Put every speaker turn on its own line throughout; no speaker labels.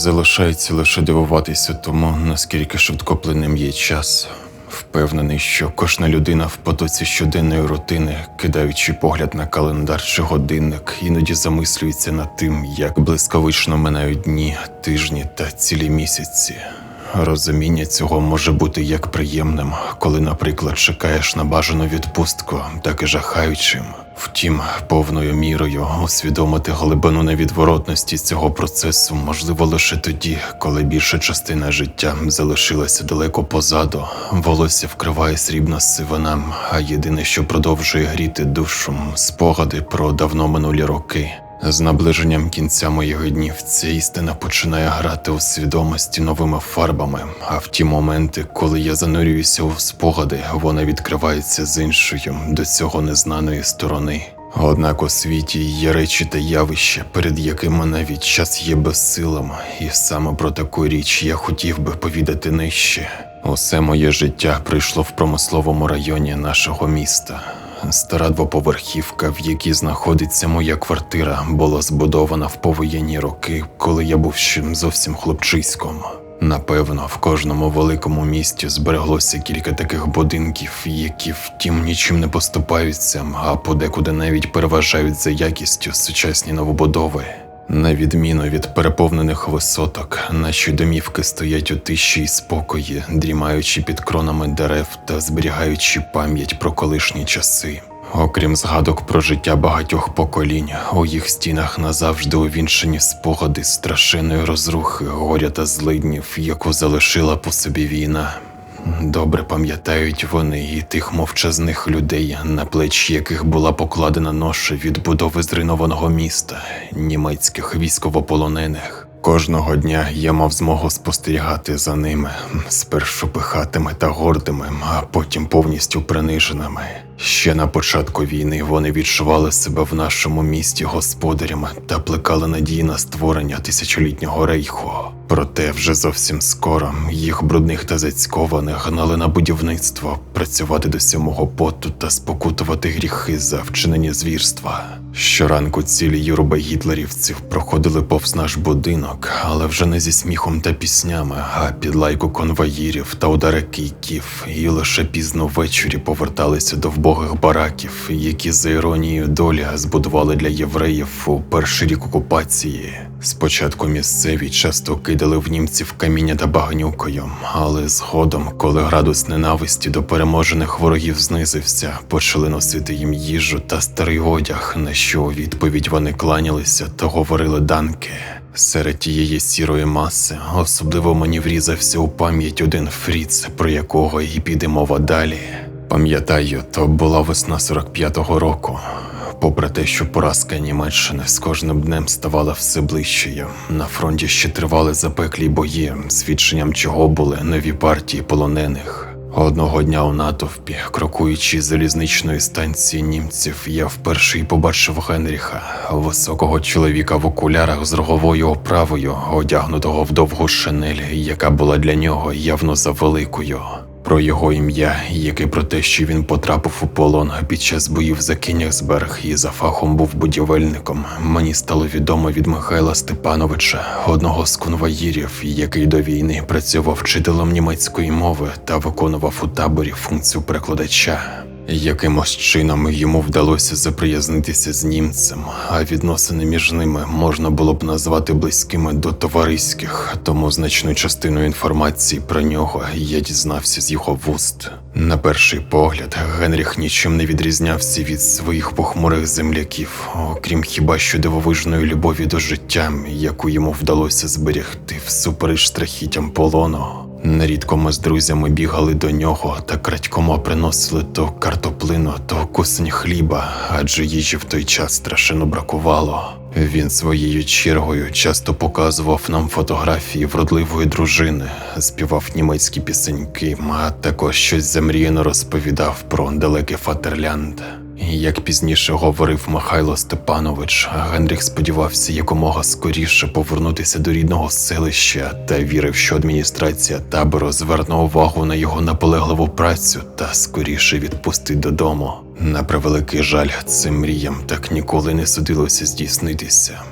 Залишається лише дивуватися тому, наскільки швидкоплинним є час. Впевнений, що кожна людина в потоці щоденної рутини, кидаючи погляд на календар чи годинник, іноді замислюється над тим, як блискавично минають дні, тижні та цілі місяці. Розуміння цього може бути як приємним, коли, наприклад, чекаєш на бажану відпустку, так і жахаючим. Втім, повною мірою усвідомити глибину невідворотності цього процесу можливо лише тоді, коли більша частина життя залишилася далеко позаду, волосся вкриває срібна сивина, а єдине, що продовжує гріти душу, спогади про давно минулі роки. З наближенням кінця моїх днів ця істина починає грати у свідомості новими фарбами, а в ті моменти, коли я занурююся у спогади, вона відкривається з іншою до цього незнаної сторони. Однак у світі є речі та явища, перед якими навіть час є безсилим, і саме про таку річ я хотів би повідати нижче. Усе моє життя пройшло в промисловому районі нашого міста. Стара двоповерхівка, в якій знаходиться моя квартира, була збудована в повоєнні роки, коли я був ще зовсім хлопчиськом. Напевно, в кожному великому місті збереглося кілька таких будинків, які втім нічим не поступаються, а подекуди навіть переважають за якістю сучасні новобудови. На відміну від переповнених висоток, наші домівки стоять у тиші й спокої, дрімаючи під кронами дерев та зберігаючи пам'ять про колишні часи. Окрім згадок про життя багатьох поколінь, у їх стінах назавжди увінчані спогади страшенної розрухи, горя та злиднів, яку залишила по собі війна. Добре пам'ятають вони і тих мовчазних людей, на плечі яких була покладена ноша від будови зруйнованого міста, німецьких військовополонених. Кожного дня я мав змогу спостерігати за ними, спершу пихатими та гордими, а потім повністю приниженими. Ще на початку війни вони відчували себе в нашому місті господарями та плекали надії на створення тисячолітнього рейху. Проте вже зовсім скоро їх брудних та зацькованих гнали на будівництво, працювати до сьомого поту та спокутувати гріхи за вчинені звірства. Щоранку цілі юрби гітлерівців проходили повз наш будинок, але вже не зі сміхом та піснями, а під лайку конвоїрів та удари кійків, і лише пізно ввечері поверталися до вбогих бараків, які за іронією долі збудували для євреїв у перший рік окупації. Спочатку місцеві часто кидали в німців каміння та багнюкою, але згодом, коли градус ненависті до переможених ворогів знизився, почали носити їм їжу та старий одяг, на що у відповідь вони кланялися та говорили данки. Серед тієї сірої маси особливо мені врізався у пам'ять один фріц, про якого і піде мова далі. Пам'ятаю, то була весна 45-го року. Попри те, що поразка Німеччини з кожним днем ставала все ближчою, на фронті ще тривали запеклі бої, свідченням чого були нові партії полонених. Одного дня у натовпі, крокуючи з залізничної станції німців, я вперше й побачив Генріха, високого чоловіка в окулярах з роговою оправою, одягнутого в довгу шинель, яка була для нього явно завеликою. Про його ім'я, як і про те, що він потрапив у полон під час боїв за Кінігсберг і за фахом був будівельником, мені стало відомо від Михайла Степановича, одного з конвоїрів, який до війни працював вчителем німецької мови та виконував у таборі функцію перекладача. Якимось чином йому вдалося заприязнитися з німцем, а відносини між ними можна було б назвати близькими до товариських, тому значну частину інформації про нього я дізнався з його вуст. На перший погляд, Генріх нічим не відрізнявся від своїх похмурих земляків, окрім хіба що дивовижної любові до життя, яку йому вдалося зберегти всупереч страхіттям полону. Нерідко ми з друзями бігали до нього та крадькома приносили то картоплину, то кусень хліба, адже їжі в той час страшенно бракувало. Він своєю чергою часто показував нам фотографії вродливої дружини, співав німецькі пісеньки, а також щось замріяно розповідав про далекий Фатерлянд. Як пізніше говорив Михайло Степанович, Генріх сподівався якомога скоріше повернутися до рідного селища та вірив, що адміністрація табору зверне увагу на його наполегливу працю та скоріше відпустить додому. На превеликий жаль, цим мріям так ніколи не судилося здійснитися.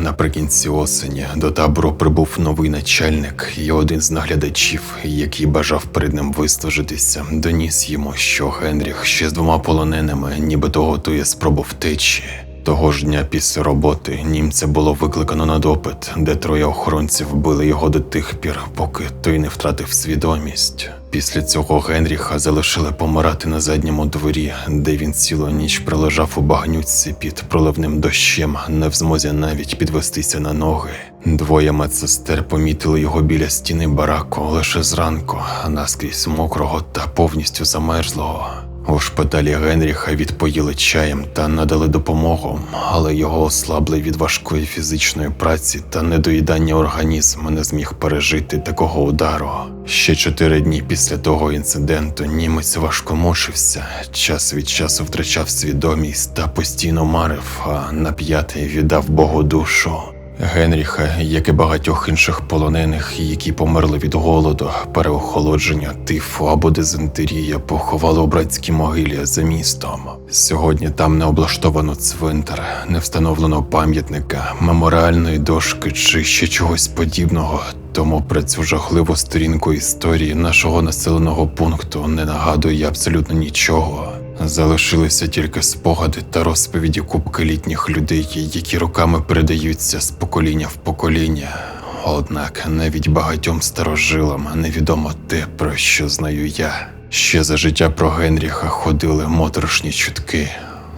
Наприкінці осені до табору прибув новий начальник, і один з наглядачів, який бажав перед ним вислужитися, доніс йому, що Генріх ще з двома полоненими, нібито готує спробу втечі. Того ж дня після роботи німця було викликано на допит, де троє охоронців били його до тих пір, поки той не втратив свідомість. Після цього Генріха залишили помирати на задньому дворі, де він цілу ніч пролежав у багнюці під проливним дощем, не в змозі навіть підвестися на ноги. Двоє медсестер помітили його біля стіни бараку лише зранку, наскрізь мокрого та повністю замерзлого. У шпиталі Генріха відпоїли чаєм та надали допомогу, але його ослабли від важкої фізичної праці та недоїдання організм не зміг пережити такого удару. Ще чотири дні після того інциденту німець важко мучився, час від часу втрачав свідомість та постійно марив, а на п'ятий віддав Богу душу. Генріха, як і багатьох інших полонених, які померли від голоду, переохолодження, тифу або дизентерія, поховали у братській могилі за містом. Сьогодні там не облаштовано цвинтар, не встановлено пам'ятника, меморіальної дошки чи ще чогось подібного. Тому про цю жахливу сторінку історії нашого населеного пункту не нагадує абсолютно нічого. Залишилися тільки спогади та розповіді кубки літніх людей, які роками передаються з покоління в покоління. Однак навіть багатьом старожилам невідомо те, про що знаю я. Ще за життя про Генріха ходили моторошні чутки.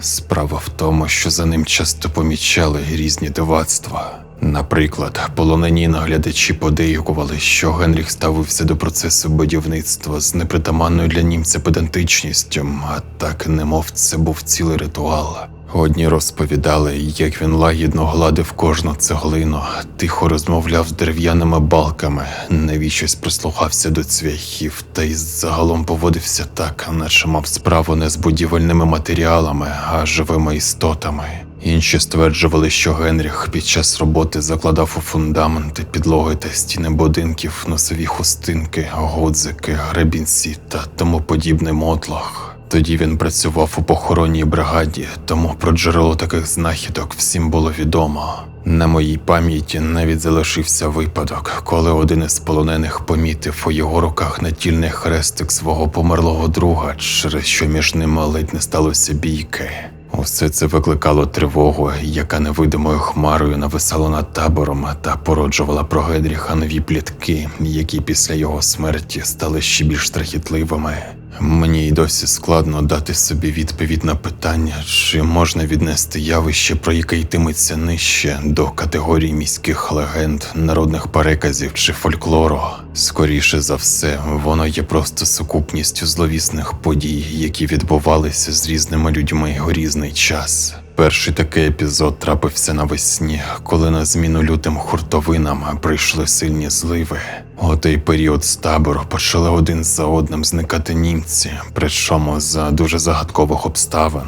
Справа в тому, що за ним часто помічали різні дивацтва. Наприклад, полонені наглядачі подейкували, що Генріх ставився до процесу будівництва з непритаманною для німця педантичністю, а так немов це був цілий ритуал. Одні розповідали, як він лагідно гладив кожну цеглину, тихо розмовляв з дерев'яними балками, навічось прислухався до цвяхів та й загалом поводився так, наче мав справу не з будівельними матеріалами, а живими істотами. Інші стверджували, що Генріх під час роботи закладав у фундаменти, підлоги та стіни будинків носові хустинки, годзики, гребінці та тому подібний мотлох. Тоді він працював у похоронній бригаді, тому про джерело таких знахідок всім було відомо. На моїй пам'яті навіть залишився випадок, коли один із полонених помітив у його руках натільний хрестик свого померлого друга, через що між ними ледь не сталося бійки. Усе це викликало тривогу, яка невидимою хмарою нависала над табором та породжувала про Гедріха нові плітки, які після його смерті стали ще більш страхітливими. Мені й досі складно дати собі відповідь на питання, чи можна віднести явище, про яке йтиметься нижче, до категорії міських легенд, народних переказів чи фольклору. Скоріше за все, воно є просто сукупністю зловісних подій, які відбувалися з різними людьми у різний час. Перший такий епізод трапився навесні, коли на зміну лютим хуртовинам прийшли сильні зливи. У той період з табору почали один за одним зникати німці, причому за дуже загадкових обставин.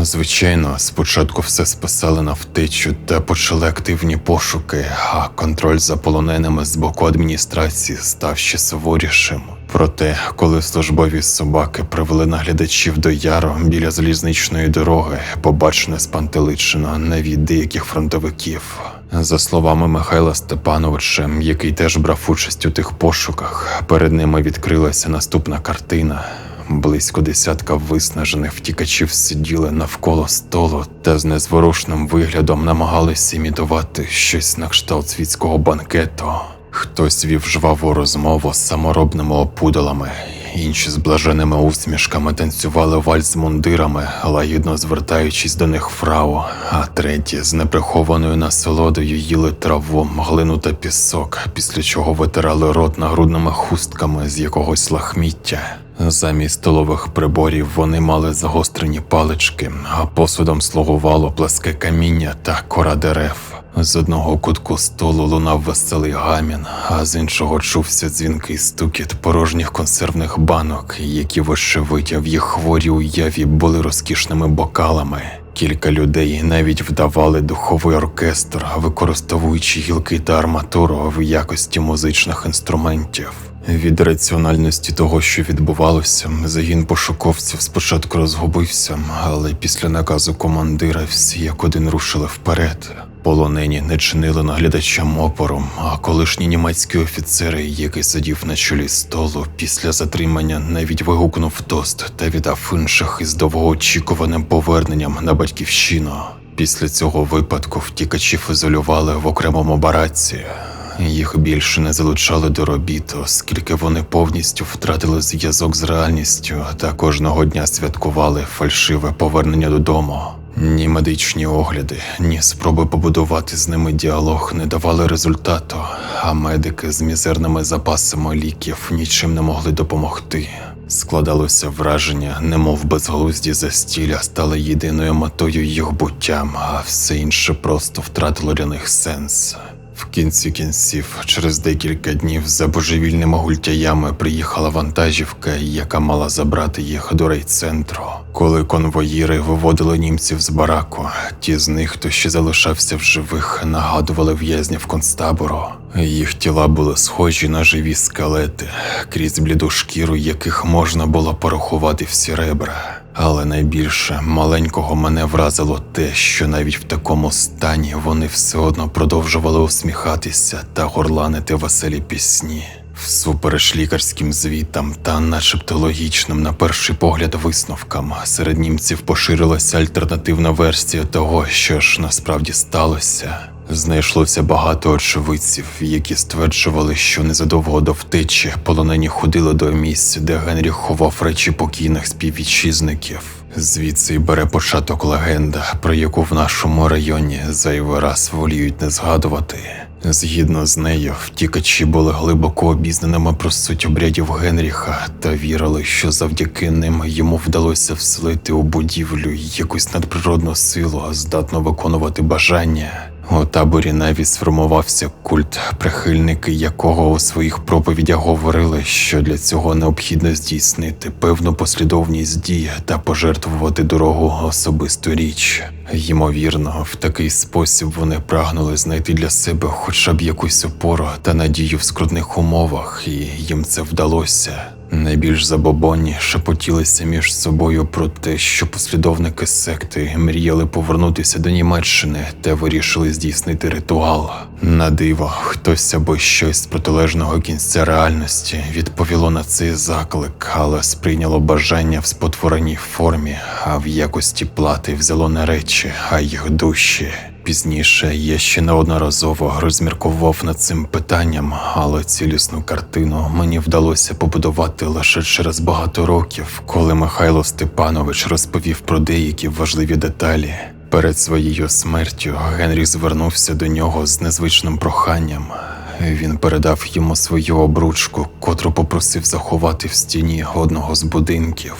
Звичайно, спочатку все списали на втечу та почали активні пошуки, а контроль за полоненими з боку адміністрації став ще суворішим. Проте, коли службові собаки привели наглядачів до яру біля залізничної дороги, побачене спантеличено навіть деяких фронтовиків. За словами Михайла Степановича, який теж брав участь у тих пошуках, перед ними відкрилася наступна картина. Близько десятка виснажених втікачів сиділи навколо столу та з незворушним виглядом намагалися імітувати щось на кшталт світського банкету. Хтось вів жваву розмову з саморобними опудалами, інші з блаженними усмішками танцювали вальс з мундирами, лагідно звертаючись до них фрау, а треті з неприхованою насолодою їли траву, глину та пісок, після чого витирали рот нагрудними хустками з якогось лахміття. Замість столових приборів вони мали загострені палички, а посудом слугувало пласке каміння та кора дерев. З одного кутку столу лунав веселий гамін, а з іншого чувся дзвінкий стукіт порожніх консервних банок, які вочевидь в їх хворій уяві були розкішними бокалами. Кілька людей навіть вдавали духовий оркестр, використовуючи гілки та арматуру в якості музичних інструментів. Від раціональності того, що відбувалося, загін пошуковців спочатку розгубився, але після наказу командира всі як один рушили вперед. Полонені не чинили наглядачам опору, а колишні німецькі офіцери, який сидів на чолі столу, після затримання навіть вигукнув тост та віддав інших із довгоочікуваним поверненням на батьківщину. Після цього випадку втікачів ізолювали в окремому бараці. Їх більше не залучали до робіт, оскільки вони повністю втратили зв'язок з реальністю та кожного дня святкували фальшиве повернення додому. Ні медичні огляди, ні спроби побудувати з ними діалог не давали результату, а медики з мізерними запасами ліків нічим не могли допомогти. Складалося враження, немов безглузді застілля стали єдиною метою їх буттям, а все інше просто втратило для них сенс. В кінці кінців, через декілька днів за божевільними гультяями приїхала вантажівка, яка мала забрати їх до райцентру. Коли конвоїри виводили німців з бараку, ті з них, хто ще залишався в живих, нагадували в'язнів концтабору. Їх тіла були схожі на живі скелети, крізь бліду шкіру, яких можна було порахувати всі ребра. Але найбільше маленького мене вразило те, що навіть в такому стані вони все одно продовжували усміхатися та горланити веселі пісні. Всупереч лікарським звітам та, начебто логічним на перший погляд висновкам, серед німців поширилася альтернативна версія того, що ж насправді сталося. Знайшлося багато очевидців, які стверджували, що незадовго до втечі полонені ходили до місць, де Генріх ховав речі покійних співвітчизників. Звідси й бере початок легенда, про яку в нашому районі зайвий раз воліють не згадувати. Згідно з нею, втікачі були глибоко обізнаними про суть обрядів Генріха та вірили, що завдяки ним йому вдалося вселити у будівлю якусь надприродну силу, здатну виконувати бажання. У таборі навіть сформувався культ, прихильники якого у своїх проповідях говорили, що для цього необхідно здійснити певну послідовність дій та пожертвувати дорогу особисту річ. Ймовірно, в такий спосіб вони прагнули знайти для себе хоча б якусь опору та надію в скрутних умовах, і їм це вдалося. Найбільш забобонні шепотілися між собою про те, що послідовники секти мріяли повернутися до Німеччини та вирішили здійснити ритуал. На диво, хтось або щось з протилежного кінця реальності відповіло на цей заклик, але сприйняло бажання в спотвореній формі, а в якості плати взяло не речі, а їх душі. Пізніше я ще неодноразово розміркував над цим питанням, але цілісну картину мені вдалося побудувати лише через багато років, коли Михайло Степанович розповів про деякі важливі деталі. Перед своєю смертю Генріх звернувся до нього з незвичним проханням. Він передав йому свою обручку, котру попросив заховати в стіні одного з будинків.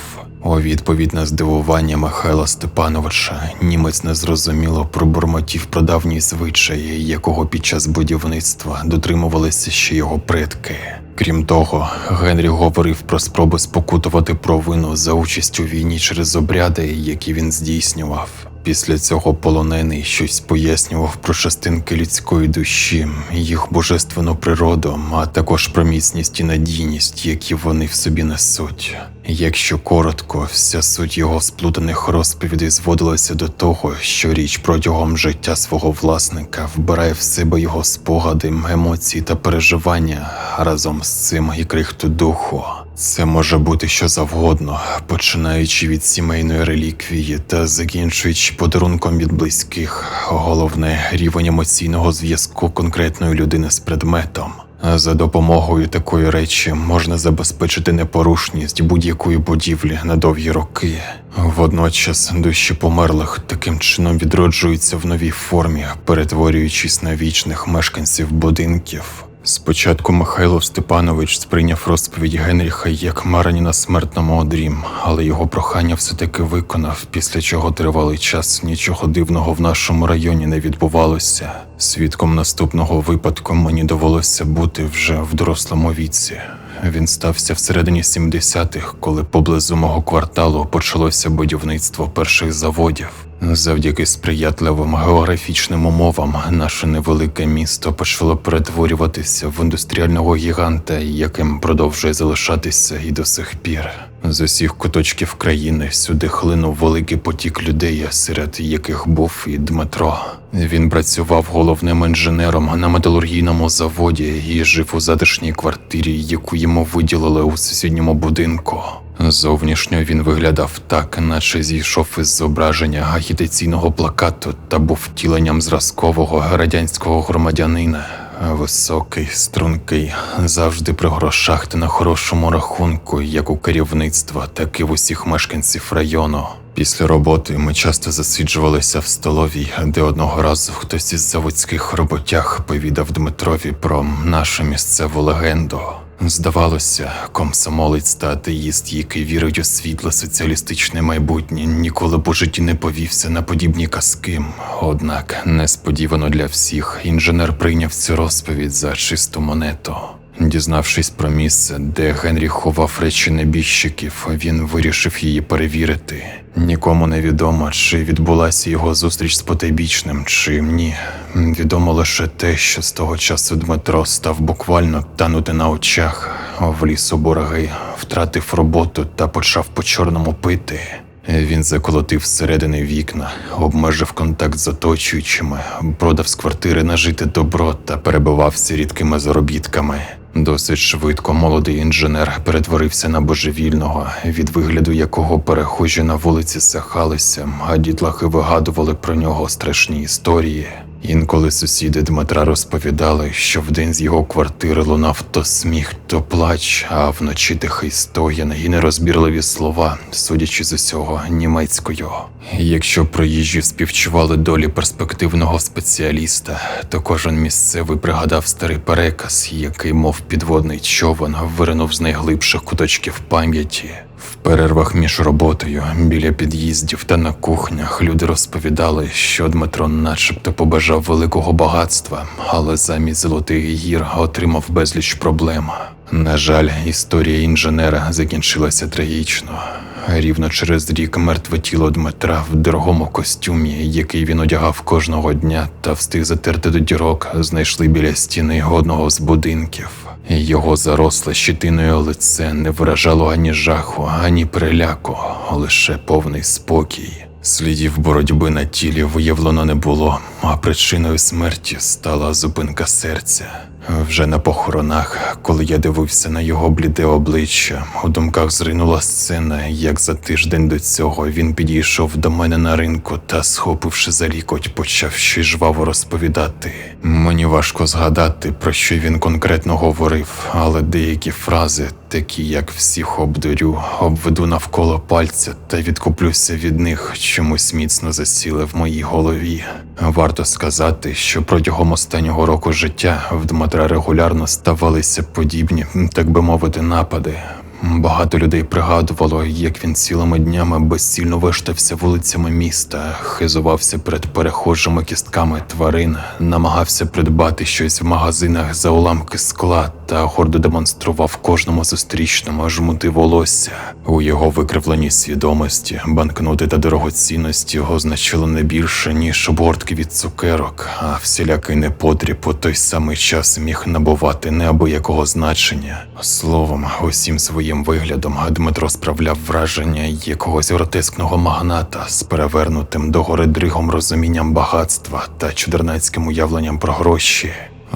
У відповідь на здивування Михайла Степановича німець незрозуміло пробурмотів про давній звичай, якого під час будівництва дотримувалися ще його предки. Крім того, Генрі говорив про спроби спокутувати провину за участь у війні через обряди, які він здійснював. Після цього полонений щось пояснював про частинки людської душі, їх божественну природу, а також про міцність і надійність, які вони в собі несуть. Якщо коротко, вся суть його сплутаних розповідей зводилася до того, що річ протягом життя свого власника вбирає в себе його спогади, емоції та переживання, разом з цим і крихту духу. Це може бути що завгодно, починаючи від сімейної реліквії та закінчуючи подарунком від близьких. Головне рівень емоційного зв'язку конкретної людини з предметом. За допомогою такої речі можна забезпечити непорушність будь-якої будівлі на довгі роки. Водночас душі померлих таким чином відроджуються в новій формі, перетворюючись на вічних мешканців будинків. Спочатку Михайло Степанович сприйняв розповідь Генріха як марані на смертному одрім, але його прохання все-таки виконав, після чого тривалий час нічого дивного в нашому районі не відбувалося. Свідком наступного випадку мені довелося бути вже в дорослому віці. Він стався всередині 70-х, коли поблизу мого кварталу почалося будівництво перших заводів. Завдяки сприятливим географічним умовам наше невелике місто почало перетворюватися в індустріального гіганта, яким продовжує залишатися і до сих пір. З усіх куточків країни сюди хлинув великий потік людей, серед яких був і Дмитро. Він працював головним інженером на металургійному заводі і жив у затишній квартирі, яку йому виділили у сусідньому будинку. Зовнішньо він виглядав так, наче зійшов із зображення агітаційного плакату та був втіленням зразкового радянського громадянина. Високий, стрункий, завжди при грошах та на хорошому рахунку, як у керівництва, так і в усіх мешканців району. Після роботи ми часто засиджувалися в столовій, де одного разу хтось із заводських роботяг повідав Дмитрові про нашу місцеву легенду. Здавалося, комсомолець та атеїст, який вірить у світле соціалістичне майбутнє, ніколи у житті не повівся на подібні казки. Однак, несподівано для всіх, інженер прийняв цю розповідь за чисту монету. Дізнавшись про місце, де Генрі ховав речі небіжчиків, він вирішив її перевірити. Нікому не відомо, чи відбулася його зустріч з потайбічним, чи ні. Відомо лише те, що з того часу Дмитро став буквально танути на очах, вліз у борги, втратив роботу та почав по чорному пити. Він заколотив зсередини вікна, обмежив контакт з оточуючими, продав з квартири нажите добро та перебивався рідкими заробітками. Досить швидко молодий інженер перетворився на божевільного, від вигляду якого перехожі на вулиці сахалися, а дітлахи вигадували про нього страшні історії. Інколи сусіди Дмитра розповідали, що вдень з його квартири лунав то сміх, то плач, а вночі тихий стоян і нерозбірливі слова, судячи з усього німецькою. Якщо проїжджі співчували долі перспективного спеціаліста, то кожен місцевий пригадав старий переказ, який, мов підводний човен, виринув з найглибших куточків пам'яті. В перервах між роботою, біля під'їздів та на кухнях люди розповідали, що Дмитро начебто побажав великого багатства, але замість золотих гір отримав безліч проблем. На жаль, історія інженера закінчилася трагічно. Рівно через рік мертве тіло Дмитра в дорогому костюмі, який він одягав кожного дня та встиг затерти до дірок, знайшли біля стіни одного з будинків. Його заросле щитиною лице не виражало ані жаху, ані переляку, лише повний спокій. Слідів боротьби на тілі виявлено не було, а причиною смерті стала зупинка серця. Вже на похоронах, коли я дивився на його бліде обличчя, у думках зринула сцена, як за тиждень до цього він підійшов до мене на ринку та, схопивши за лікоть, почав щось жваво розповідати. Мені важко згадати, про що він конкретно говорив, але деякі фрази, такі як всіх обдурю, обведу навколо пальця та відкуплюся від них, чомусь міцно засіли в моїй голові. Варто сказати, що протягом останнього року життя в Дмитра регулярно ставалися подібні, так би мовити, напади. Багато людей пригадувало, як він цілими днями безцільно виштався вулицями міста, хизувався перед перехожими кістками тварин, намагався придбати щось в магазинах за уламки скла та гордо демонстрував кожному зустрічному жмути волосся. У його викривленій свідомості банкноти та дорогоцінності означали не більше, ніж обгортки від цукерок, а всілякий непотріб у той самий час міг набувати неабиякого значення. Словом, усім своїм виглядом Дмитро справляв враження якогось гротескного магната з перевернутим догори дригом розумінням багатства та чудернацьким уявленням про гроші.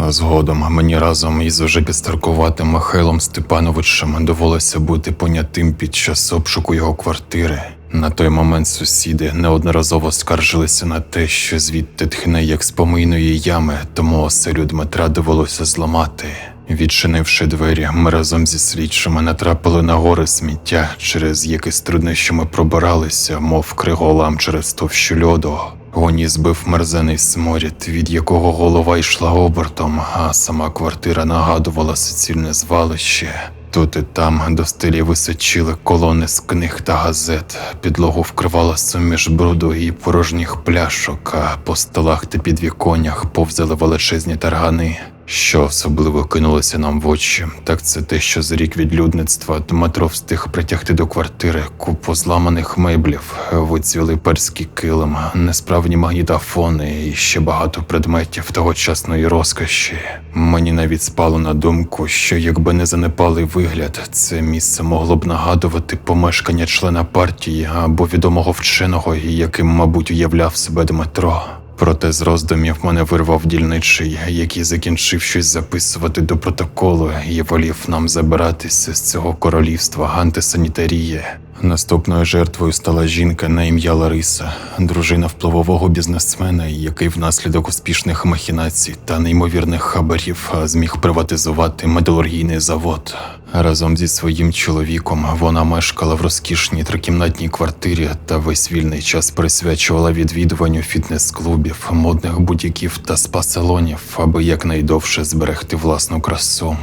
Згодом мені разом із уже підстаркуватим Михайлом Степановичем довелося бути понятим під час обшуку його квартири. На той момент сусіди неодноразово скаржилися на те, що звідти тхне як з помийної ями, тому оселю Дмитра довелося зламати. Відчинивши двері, ми разом зі слідчими натрапили на гори сміття, через які з труднощами пробиралися, мов криголам через товщу льоду. Гоні збив мерзений сморід, від якого голова йшла обертом, а сама квартира нагадувала суцільне звалище. Тут і там до стелі височили колони з книг та газет, підлогу вкривала суміш бруду і порожніх пляшок, а по столах та підвіконнях повзали величезні таргани. Що особливо кинулося нам в очі, так це те, що за рік відлюдництва Дмитро встиг притягти до квартири купу зламаних меблів, вицвіли перський килим, несправні магнітофони і ще багато предметів тогочасної розкоші. Мені навіть спало на думку, що якби не занепалий вигляд, це місце могло б нагадувати помешкання члена партії або відомого вченого, яким, мабуть, уявляв себе Дмитро. Проте з роздумів мене вирвав дільничий, який закінчив щось записувати до протоколу і волів нам забиратися з цього королівства антисанітарії. Наступною жертвою стала жінка на ім'я Лариса, дружина впливового бізнесмена, який внаслідок успішних махінацій та неймовірних хабарів зміг приватизувати металургійний завод. Разом зі своїм чоловіком вона мешкала в розкішній трикімнатній квартирі та весь вільний час присвячувала відвідуванню фітнес-клубів, модних бутіків та спа-салонів, аби якнайдовше зберегти власну красу.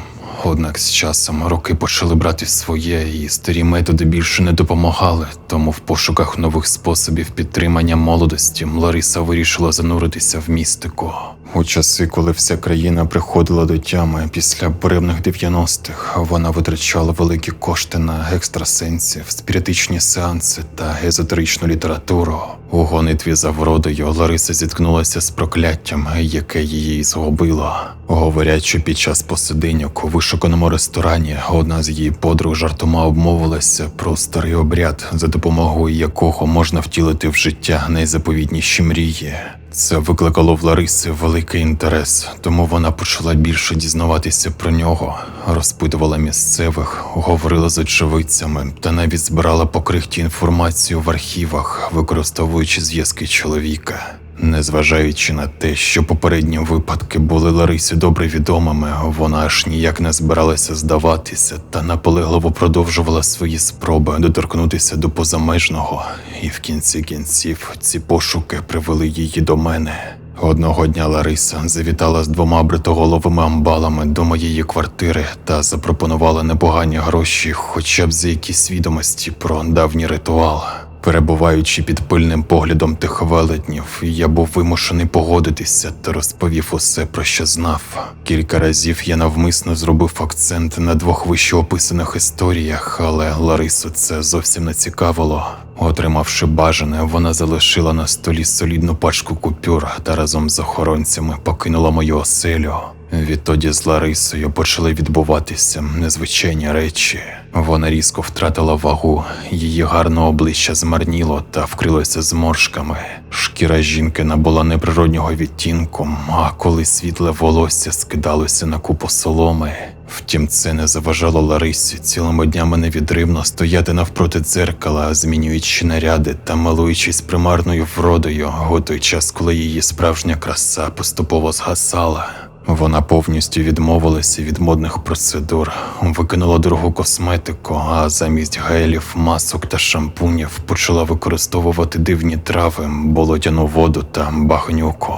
Однак з часом роки почали брати своє, і старі методи більше не допомагали. Тому в пошуках нових способів підтримання молодості Лариса вирішила зануритися в містику. У часи, коли вся країна приходила до тями після буремних 90-х, вона витрачала великі кошти на екстрасенсів, спіритичні сеанси та езотеричну літературу. У гонитві за вродою Лариса зіткнулася з прокляттям, яке її згубило. Говорять, що під час посидиньок у вишуканому ресторані одна з її подруг жартома обмовилася про старий обряд, за допомогою якого можна втілити в життя найзаповітніші мрії. Це викликало в Лариси великий інтерес, тому вона почала більше дізнаватися про нього, розпитувала місцевих, говорила з очевидцями та навіть збирала покрихті інформацію в архівах, використовуючи зв'язки чоловіка. Незважаючи на те, що попередні випадки були Ларисі добре відомими, вона аж ніяк не збиралася здаватися та наполегливо продовжувала свої спроби доторкнутися до позамежного, і в кінці кінців ці пошуки привели її до мене. Одного дня Лариса завітала з двома бритоголовими амбалами до моєї квартири та запропонувала непогані гроші, хоча б за якісь відомості про давній ритуал. Перебуваючи під пильним поглядом тих велетнів, я був вимушений погодитися та розповів усе, про що знав. Кілька разів я навмисно зробив акцент на двох вищеописаних історіях, але Ларису це зовсім не цікавило. Отримавши бажане, вона залишила на столі солідну пачку купюр та разом з охоронцями покинула мою оселю. Відтоді з Ларисою почали відбуватися незвичайні речі. Вона різко втратила вагу, її гарне обличчя змарніло та вкрилося зморшками. Шкіра жінки набула неприроднього відтінку, а коли світле волосся скидалося на купу соломи. Втім, це не заважало Ларисі цілими днями невідривно стояти навпроти дзеркала, змінюючи наряди та милуючись примарною вродою у той час, коли її справжня краса поступово згасала. Вона повністю відмовилася від модних процедур, викинула дорогу косметику, а замість гелів, масок та шампунів почала використовувати дивні трави, болотяну воду та багнюку.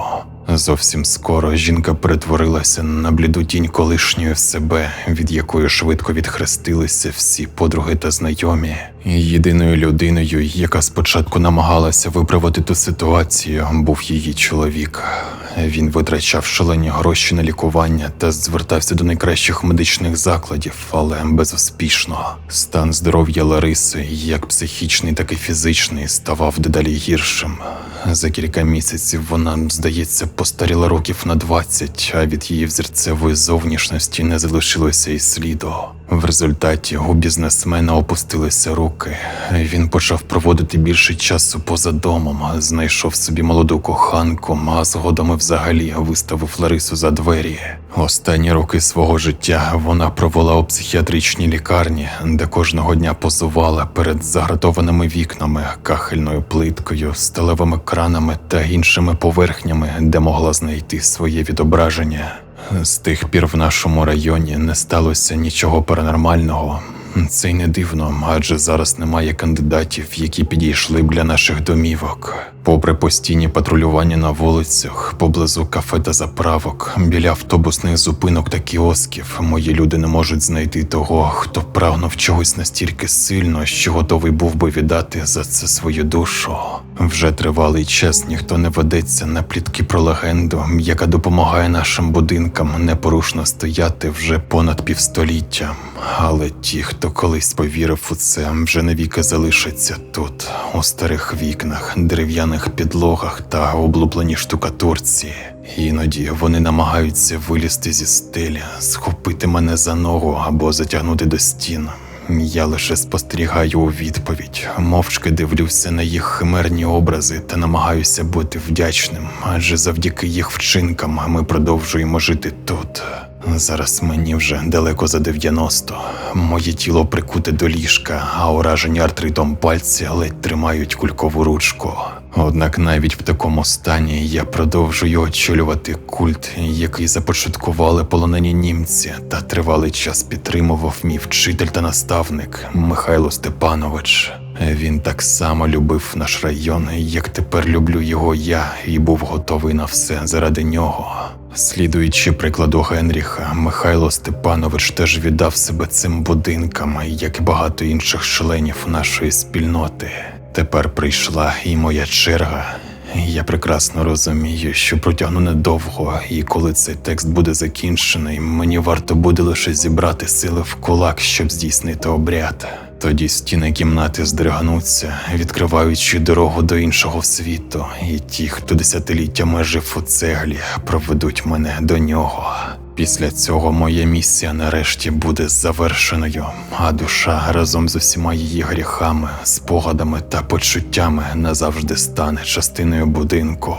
Зовсім скоро жінка перетворилася на бліду тінь колишньої себе, від якої швидко відхрестилися всі подруги та знайомі. Єдиною людиною, яка спочатку намагалася виправити ту ситуацію, був її чоловік. Він витрачав шалені гроші на лікування та звертався до найкращих медичних закладів, але безуспішно. Стан здоров'я Лариси, як психічний, так і фізичний, ставав дедалі гіршим. За кілька місяців вона, здається, постаріла років на 20, а від її взірцевої зовнішності не залишилося і сліду. В результаті у бізнесмена опустилися руки. Він почав проводити більше часу поза домом, знайшов собі молоду коханку, а згодом і взагалі виставив Ларису за двері. Останні роки свого життя вона провела у психіатричній лікарні, де кожного дня позувала перед загратованими вікнами, кахельною плиткою, сталевими кранами та іншими поверхнями, де могла знайти своє відображення. З тих пір в нашому районі не сталося нічого паранормального. Це й не дивно, адже зараз немає кандидатів, які підійшли б для наших домівок. Попри постійні патрулювання на вулицях, поблизу кафе та заправок, біля автобусних зупинок та кіосків, мої люди не можуть знайти того, хто прагнув чогось настільки сильно, що готовий був би віддати за це свою душу. Вже тривалий час ніхто не ведеться на плітки про легенду, яка допомагає нашим будинкам непорушно стояти вже понад півстоліття. Але ті, хто колись повірив у це, вже навіки залишаться тут, у старих вікнах, дерев'яних підлогах та облупленій штукатурці. Іноді вони намагаються вилізти зі стелі, схопити мене за ногу або затягнути до стін. Я лише спостерігаю у відповідь, мовчки дивлюся на їх химерні образи та намагаюся бути вдячним, адже завдяки їх вчинкам ми продовжуємо жити тут. Зараз мені вже далеко за 90. Моє тіло прикуте до ліжка, а уражені артритом пальці ледь тримають кулькову ручку. Однак навіть в такому стані я продовжую очолювати культ, який започаткували полонені німці, та тривалий час підтримував мій вчитель та наставник Михайло Степанович. Він так само любив наш район, як тепер люблю його я, і був готовий на все заради нього. Слідуючи прикладу Генріха, Михайло Степанович теж віддав себе цим будинкам, як і багато інших членів нашої спільноти. Тепер прийшла і моя черга. Я прекрасно розумію, що протягну недовго, і коли цей текст буде закінчений, мені варто буде лише зібрати сили в кулак, щоб здійснити обряд. Тоді стіни кімнати здригнуться, відкриваючи дорогу до іншого світу, і ті, хто десятиліттями жив у цеглі, проведуть мене до нього. Після цього моя місія нарешті буде завершеною, а душа разом з усіма її гріхами, спогадами та почуттями назавжди стане частиною будинку.